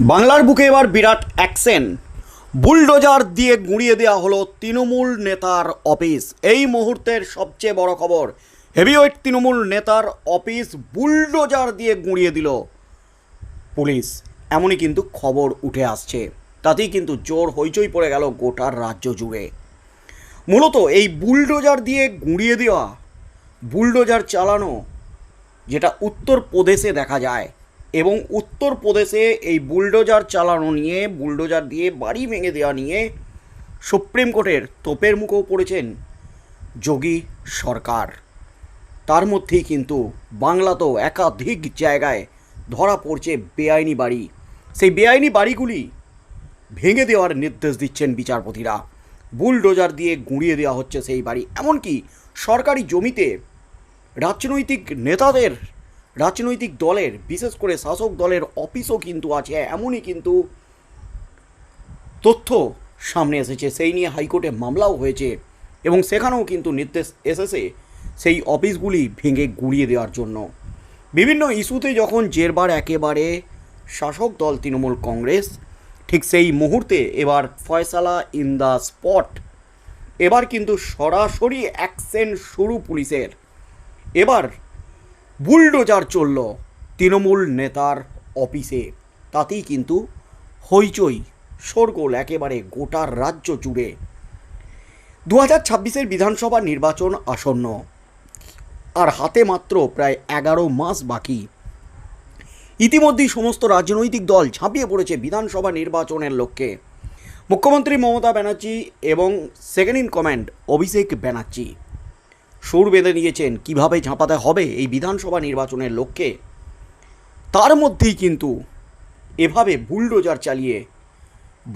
বাংলার বুকে এবার বিরাট অ্যাকশন। বুলডোজার দিয়ে গুঁড়িয়ে দেওয়া হলো তৃণমূল নেতার অফিস। এই মুহূর্তের সবচেয়ে বড় খবর, হেভিওয়েট তৃণমূল নেতার অফিস বুলডোজার দিয়ে গুঁড়িয়ে দিল পুলিশ। এমনই কিন্তু খবর উঠে আসছে। তাতেই কিন্তু জোর হইচই পড়ে গেল গোটার রাজ্য জুড়ে। মূলত এই বুলডোজার দিয়ে গুঁড়িয়ে দেওয়া, বুলডোজার চালানো, যেটা উত্তরপ্রদেশে দেখা যায় এবং উত্তরপ্রদেশে এই বুলডোজার চালানো নিয়ে, বুলডোজার দিয়ে বাড়ি ভেঙে দেওয়া নিয়ে সুপ্রিম কোর্টের তোপের মুখেও পড়েছেন যোগী সরকার। তার মধ্যেই কিন্তু বাংলাতেও একাধিক জায়গায় ধরা পড়ছে বেআইনি বাড়ি। সেই বেআইনি বাড়িগুলি ভেঙে দেওয়ার নির্দেশ দিচ্ছেন বিচারপতিরা। বুলডোজার দিয়ে গুঁড়িয়ে দেওয়া হচ্ছে সেই বাড়ি। এমনকি সরকারি জমিতে রাজনৈতিক নেতাদের রাজনৈতিক দলের, বিশেষ করে শাসক দলের অফিসও কিন্তু আছে, এমনই কিন্তু তথ্য সামনে এসেছে। সেই নিয়ে হাইকোর্টে মামলাও হয়েছে এবং সেখানেও কিন্তু নির্দেশ এসেছে সেই অফিসগুলি ভেঙে গুঁড়িয়ে দেওয়ার জন্য। বিভিন্ন ইস্যুতে যখন জেরবার একেবারে শাসক দল, তৃণমূল কংগ্রেস, ঠিক সেই মুহূর্তে এবার ফয়সালা ইন দ্য স্পট, এবার কিন্তু সরাসরি অ্যাকশন শুরু পুলিশের। এবার বুলডোজার চলল তৃণমূল নেতার অফিসে। তাতেই কিন্তু হইচই, শোরগোল একেবারে গোটার রাজ্য জুড়ে। দু হাজার ছাব্বিশের বিধানসভা নির্বাচন আসন্ন। আর হাতে মাত্র প্রায় এগারো মাস বাকি। ইতিমধ্যেই সমস্ত রাজনৈতিক দল ঝাঁপিয়ে পড়েছে বিধানসভা নির্বাচনের লক্ষ্যে। মুখ্যমন্ত্রী মমতা ব্যানার্জি এবং second in command Abhishek Banerjee. সুর বেঁধে নিয়েছেন, কীভাবে ঝাঁপাতে হবে এই বিধানসভা নির্বাচনের লক্ষ্যে? তার মধ্যেই কিন্তু এভাবে বুলডোজার চালিয়ে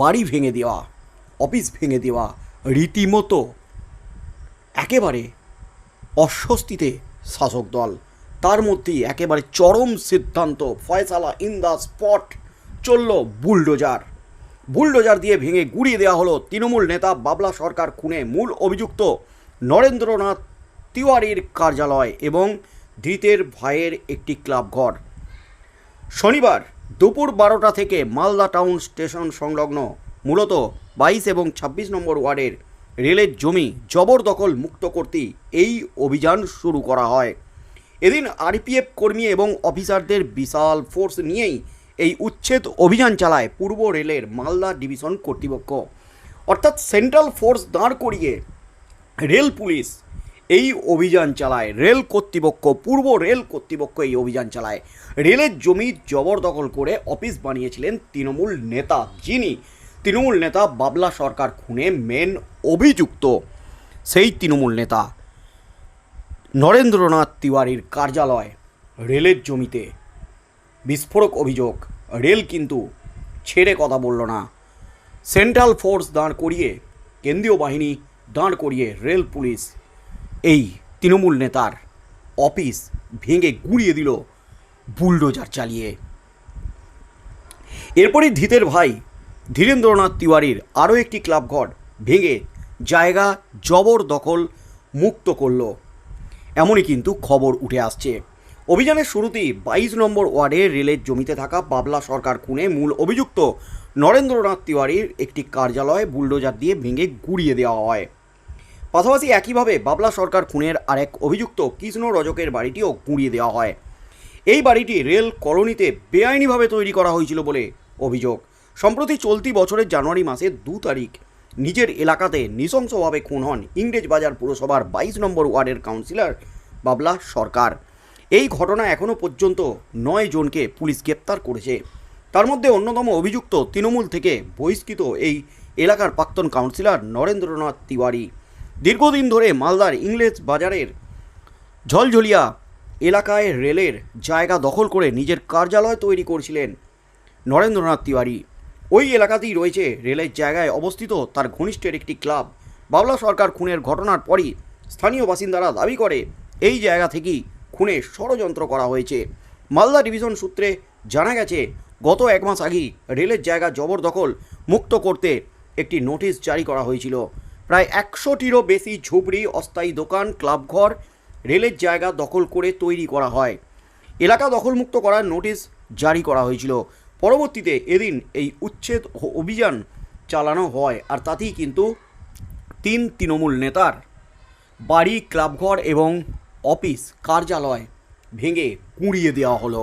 বাড়ি ভেঙে দেওয়া, অফিস ভেঙে দেওয়া, রীতিমতো একেবারে অস্বস্তিতে শাসক দল। তার মধ্যেই একেবারে চরম সিদ্ধান্ত, ফয়সালা ইন দ্য স্পট চলল বুলডোজার। বুলডোজার দিয়ে ভেঙে গুড়িয়ে দেওয়া হলো তৃণমূল নেতা বাবলা সরকার খুনে। মূল অভিযুক্ত নরেন্দ্রনাথ তিওয়ারির কার্যালয় এবং ধৃতের ভাইয়ের একটি ক্লাব ঘর। শনিবার দুপুর বারোটা থেকে মালদা টাউন স্টেশন সংলগ্ন মূলত বাইশ এবং ছাব্বিশ নম্বর ওয়ার্ডের রেলের জমি জবরদখল মুক্ত করতে এই অভিযান শুরু করা হয়। এদিন আরপিএফ কর্মী এবং অফিসারদের বিশাল ফোর্স নিয়েই এই উচ্ছেদ অভিযান চালায় পূর্ব রেলের মালদা ডিভিশন কর্তৃপক্ষ। অর্থাৎ সেন্ট্রাল ফোর্স দাঁড় করিয়ে রেল পুলিশ এই অভিযান চালায়। রেল কর্তৃপক্ষ, পূর্ব রেল কর্তৃপক্ষ এই অভিযান চালায়। রেলের জমি জবরদখল করে অফিস বানিয়েছিলেন তৃণমূল নেতা যিনি। তৃণমূল নেতা বাবলা সরকার খুনে মেন অভিযুক্ত। সেই তৃণমূল নেতা নরেন্দ্রনাথ তিওয়ারির কার্যালয় রেলের জমিতে। বিস্ফোরক অভিযোগ। রেল কিন্তু ছেড়ে কথা বলল না। সেন্ট্রাল ফোর্স দাঁড় করিয়ে, কেন্দ্রীয় বাহিনী দাঁড় করিয়ে রেল পুলিশ এই তৃণমূল নেতার অফিস ভেঙে গুঁড়িয়ে দিল বুলডোজার চালিয়ে। এরপরই ধীতের ভাই ধীরেন্দ্রনাথ তিওয়ারির আরও একটি ক্লাব ঘর ভেঙে জায়গা জবরদখল মুক্ত করল। এমনই কিন্তু খবর উঠে আসছে। অভিযানের শুরুতেই বাইশ নম্বর ওয়ার্ডে রেলের জমিতে থাকা বাবলা সরকার খুনে মূল অভিযুক্ত নরেন্দ্রনাথ তিওয়ারির একটি কার্যালয় বুলডোজার দিয়ে ভেঙে গুড়িয়ে দেওয়া হয়। পাশাপাশি একইভাবে বাবলা সরকার খুনের আরেক অভিযুক্ত কৃষ্ণ রজকের বাড়িটিও গুঁড়িয়ে দেওয়া হয়। এই বাড়িটি রেল কলোনিতে বেআইনিভাবে তৈরি করা হয়েছিল বলে অভিযোগ। সম্প্রতি চলতি বছরের জানুয়ারি মাসের দু তারিখ, নিজের এলাকাতে নৃশংসভাবে খুন হন ইংরেজ বাজার পুরসভার বাইশ নম্বর ওয়ার্ডের কাউন্সিলর বাবলা সরকার। এই ঘটনা এখনও পর্যন্ত নয় জনকে পুলিশ গ্রেপ্তার করেছে। তার মধ্যে অন্যতম অভিযুক্ত তৃণমূল থেকে বহিষ্কৃত এই এলাকার প্রাক্তন কাউন্সিলর নরেন্দ্রনাথ তিওয়ারি। দীর্ঘদিন ধরে মালদার ইংরেজ বাজারের ঝলঝলিয়া এলাকায় রেলের জায়গা দখল করে নিজের কার্যালয় তৈরি করছিলেন নরেন্দ্রনাথ তিওয়ারি। ওই এলাকাতেই রয়েছে রেলের জায়গায় অবস্থিত তার ঘনিষ্ঠের একটি ক্লাব। বাবলা সরকার খুনের ঘটনার পরই স্থানীয় বাসিন্দারা দাবি করে, এই জায়গা থেকেই খুনে ষড়যন্ত্র করা হয়েছে। মালদা ডিভিশন সূত্রে জানা গেছে, গত এক মাস আগেই রেলের জায়গা জবরদখল মুক্ত করতে একটি নোটিশ জারি করা হয়েছিল। প্রায় একশোটিরও বেশি ঝুপড়ি, অস্থায়ী দোকান, ক্লাবঘর, রেলের জায়গা দখল করে তৈরি করা হয়। এলাকা দখলমুক্ত করার নোটিশ জারি করা হয়েছিল। পরবর্তীতে এদিন এই উচ্ছেদ অভিযান চালানো হয় আর তাতেই কিন্তু তিন তৃণমূল নেতার বাড়ি, ক্লাবঘর এবং অফিস, কার্যালয় ভেঙে কুঁড়িয়ে দেওয়া হলো।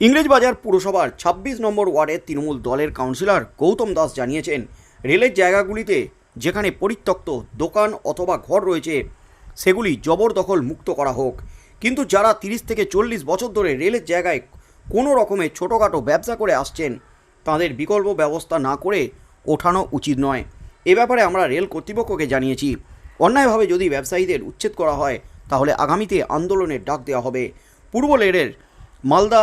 ইংরেজবাজার পুরসভার ২৬ নম্বর ওয়ার্ডের তৃণমূল দলের কাউন্সিলর গৌতম দাস জানিয়েছেন, রেলের জায়গাগুলিতে যেখানে পরিত্যক্ত দোকান অথবা ঘর রয়েছে, সেগুলি জবরদখল মুক্ত করা হোক। কিন্তু যারা তিরিশ থেকে চল্লিশ বছর ধরে রেলের জায়গায় কোনো রকমের ছোটোখাটো ব্যবসা করে আসছেন, তাদের বিকল্প ব্যবস্থা না করে ওঠানো উচিত নয়। এ ব্যাপারে আমরা রেল কর্তৃপক্ষকে জানিয়েছি। অন্যায়ভাবে যদি ব্যবসায়ীদের উচ্ছেদ করা হয়, তাহলে আগামীতে আন্দোলনের ডাক দেওয়া হবে। পূর্ব রেলের মালদা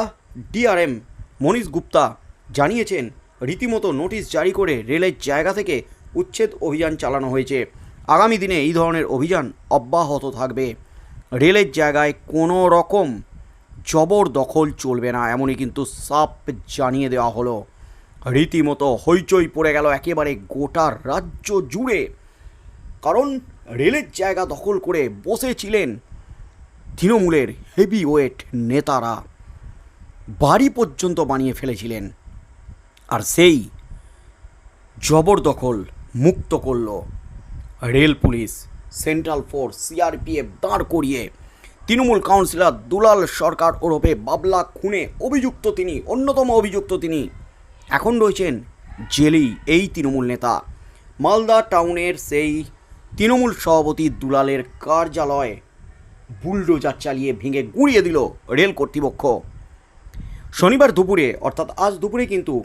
ডিআরএম মনীষ গুপ্তা জানিয়েছেন, রীতিমতো নোটিশ জারি করে রেলের জায়গা থেকে উচ্ছেদ অভিযান চালানো হয়েছে। আগামী দিনে এই ধরনের অভিযান অব্যাহত থাকবে। রেলের জায়গায় কোনো রকম জবরদখল চলবে না, এমনই কিন্তু সাপ জানিয়ে দেওয়া হলো। রীতিমতো হইচই পড়ে গেল একেবারে গোটা রাজ্য জুড়ে। কারণ রেলের জায়গা দখল করে বসেছিলেন তৃণমূলের হেভি ওয়েট নেতারা। বাড়ি পর্যন্ত বানিয়ে ফেলেছিলেন। আর সেই জবরদখল মুক্ত করল। Rail police, central force, CRPF দাঁড় করিয়ে তৃণমূল কাউন্সিলর দুলাল সরকার ওরফে বাবলা খুনে অভিযুক্ত তিনি, অন্যতম অভিযুক্ত তিনি। এখন রয়েছেন জেলেই এই তৃণমূল নেতা। মালদা টাউনের সেই তৃণমূল সভাপতি দুলালের কার্যালয় বুলডোজার চালিয়ে ভেঙে গুঁড়িয়ে দিল রেল কর্তৃপক্ষ। শনিবার দুপুরে, অর্থাৎ আজ দুপুরে কিন্তু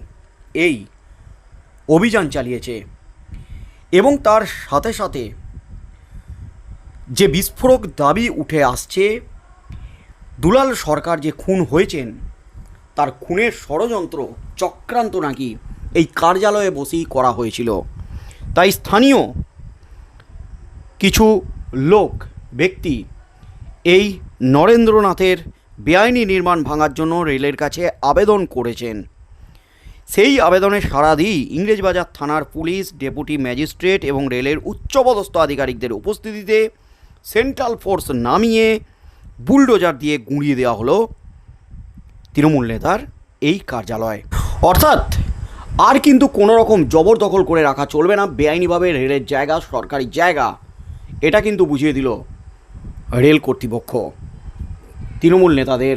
এই অভিযান চালিয়েছে। এবং তার সাথে সাথে যে বিস্ফোরক দাবি উঠে আসছে, দুলাল সরকার যে খুন হয়েছেন, তার খুনের ষড়যন্ত্র চক্রান্ত নাকি এই কার্যালয়ে বসেই করা হয়েছিল। তাই স্থানীয় কিছু লোক, ব্যক্তি এই নরেন্দ্রনাথের বেআইনি নির্মাণ ভাঙার জন্য রেলের কাছে আবেদন করেছেন। সেই আবেদনে সাড়া দিয়ে ইংরেজবাজার থানার পুলিশ, ডেপুটি ম্যাজিস্ট্রেট এবং রেলের উচ্চপদস্থ আধিকারিকদের উপস্থিতিতে সেন্ট্রাল ফোর্স নামিয়ে বুলডোজার দিয়ে গুঁড়িয়ে দেওয়া হলো তৃণমূল নেতার এই কার্যালয়। অর্থাৎ আর কিন্তু কোনো রকম জবরদখল করে রাখা চলবে না, বেআইনিভাবে রেলের জায়গা, সরকারি জায়গা, এটা কিন্তু বুঝিয়ে দিল রেল কর্তৃপক্ষ। তৃণমূল নেতাদের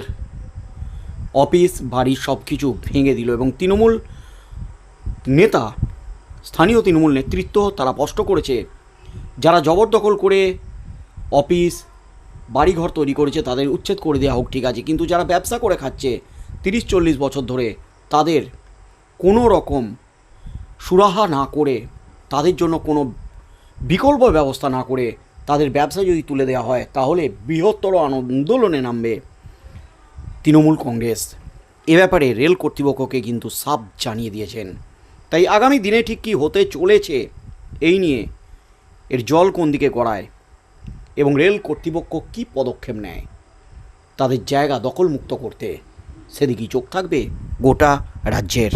অফিস, বাড়ি সব কিছু ভেঙে দিল এবং তৃণমূল নেতা, স্থানীয় তৃণমূল নেতৃত্ব তারা স্পষ্ট করেছে, যারা জবরদখল করে অফিস, বাড়িঘর তৈরি করেছে তাদের উচ্ছেদ করে দেওয়া হোক ঠিক আছে। কিন্তু যারা ব্যবসা করে খাচ্ছে তিরিশ চল্লিশ বছর ধরে, তাদের কোনো রকম সুরাহা না করে, তাদের জন্য কোনো বিকল্প ব্যবস্থা না করে তাদের ব্যবসা যদি তুলে দেওয়া হয়, তাহলে বৃহত্তর আন্দোলনে নামবে। তৃণমূল কংগ্রেস। এ ব্যাপারে রেল কর্তৃপক্ষকে কিন্তু সাপ জানিয়ে দিয়েছেন। তাই আগামী দিনে ঠিক কী হতে চলেছে, এই নিয়ে এর জল কোন দিকে গড়ায় এবং রেল কর্তৃপক্ষ কী পদক্ষেপ নেয়, তাদের জায়গা দখলমুক্ত করতে সেদিকেই চোখ থাকবে গোটা রাজ্যের।